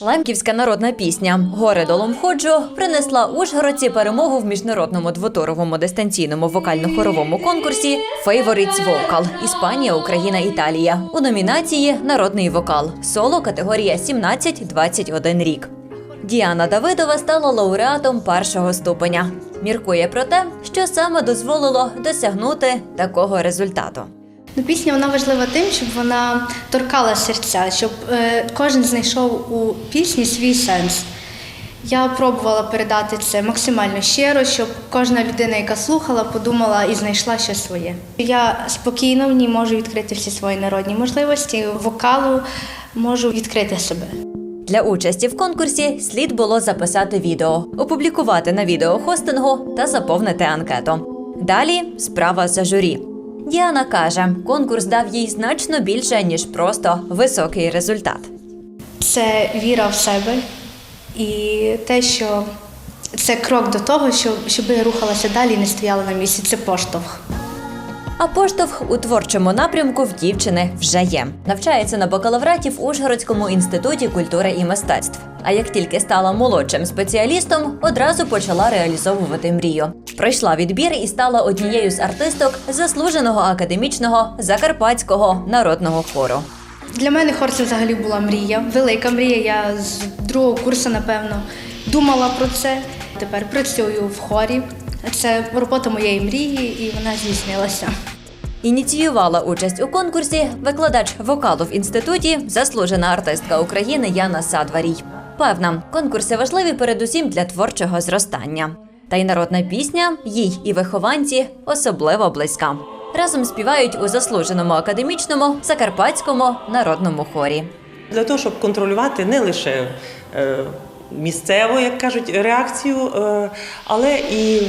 Лемківська народна пісня Горе долом ходжу принесла Ужгородці перемогу в міжнародному двотуровому дистанційному вокально-хоровому конкурсі Favorites Vocal Іспанія, Україна, Італія у номінації Народний вокал соло категорія 17-21 рік. Діана Давидова стала лауреатом першого ступеня. Міркує про те, що саме дозволило досягнути такого результату. Ну, пісня вона важлива тим, щоб вона торкала серця, щоб е, кожен знайшов у пісні свій сенс. Я пробувала передати це максимально щиро, щоб кожна людина, яка слухала, подумала і знайшла щось своє. Я спокійно в ній можу відкрити всі свої народні можливості, вокалу можу відкрити себе. Для участі в конкурсі слід було записати відео, опублікувати на відеохостингу та заповнити анкету. Далі справа за журі. Діана каже, конкурс дав їй значно більше, ніж просто високий результат. Це віра в себе і те, що це крок до того, щоб, я рухалася далі і не стояла на місці. Це поштовх. А поштовх у творчому напрямку в дівчини вже є. Навчається на бакалавраті в Ужгородському інституті культури і мистецтв. А як тільки стала молодшим спеціалістом, одразу почала реалізовувати мрію. Пройшла відбір і стала однією з артисток заслуженого академічного закарпатського народного хору. Для мене хор це взагалі була мрія, велика мрія. Я з другого курсу, напевно, думала про це. Тепер працюю в хорі. Це робота моєї мрії, і вона здійснилася. Ініціювала участь у конкурсі викладач вокалу в інституті, заслужена артистка України Яна Садварій. Певна, конкурси важливі передусім для творчого зростання. Та й народна пісня їй і вихованці особливо близька. Разом співають у заслуженому академічному закарпатському народному хорі. Для того, щоб контролювати не лише е, місцеву, як кажуть, реакцію, е, але і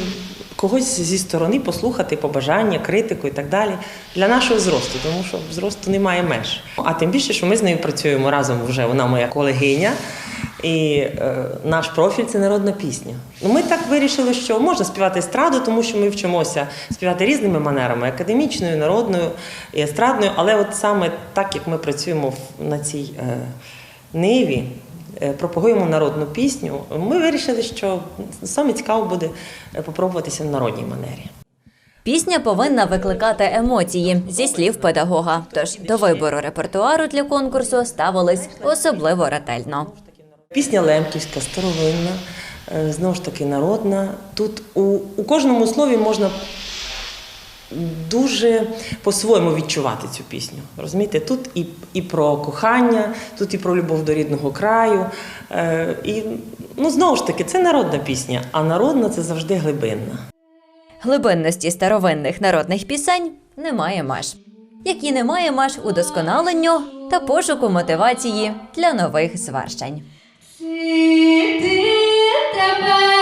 когось зі сторони послухати побажання, критику і так далі для нашого зросту, тому що зросту немає меж. А тим більше, що ми з нею працюємо разом вже вона моя колегиня. І е, наш профіль це народна пісня. Ну, ми так вирішили, що можна співати естраду, тому що ми вчимося співати різними манерами академічною, народною і естрадною. Але от саме так, як ми працюємо на цій е, ниві, е, пропагуємо народну пісню, ми вирішили, що саме цікаво буде е, попробуватися в народній манері. Пісня повинна викликати емоції зі слів педагога. Тож до вибору репертуару для конкурсу ставились особливо ретельно. Пісня лемківська, старовинна, е, знову ж таки народна. Тут у, у кожному слові можна дуже по-своєму відчувати цю пісню. Розумієте, тут і, і про кохання, тут і про любов до рідного краю. Е, і ну, знову ж таки, це народна пісня, а народна це завжди глибинна. Глибинності старовинних народних пісень немає меж, які немає меж удосконаленню та пошуку мотивації для нових звершень. Сиди тепер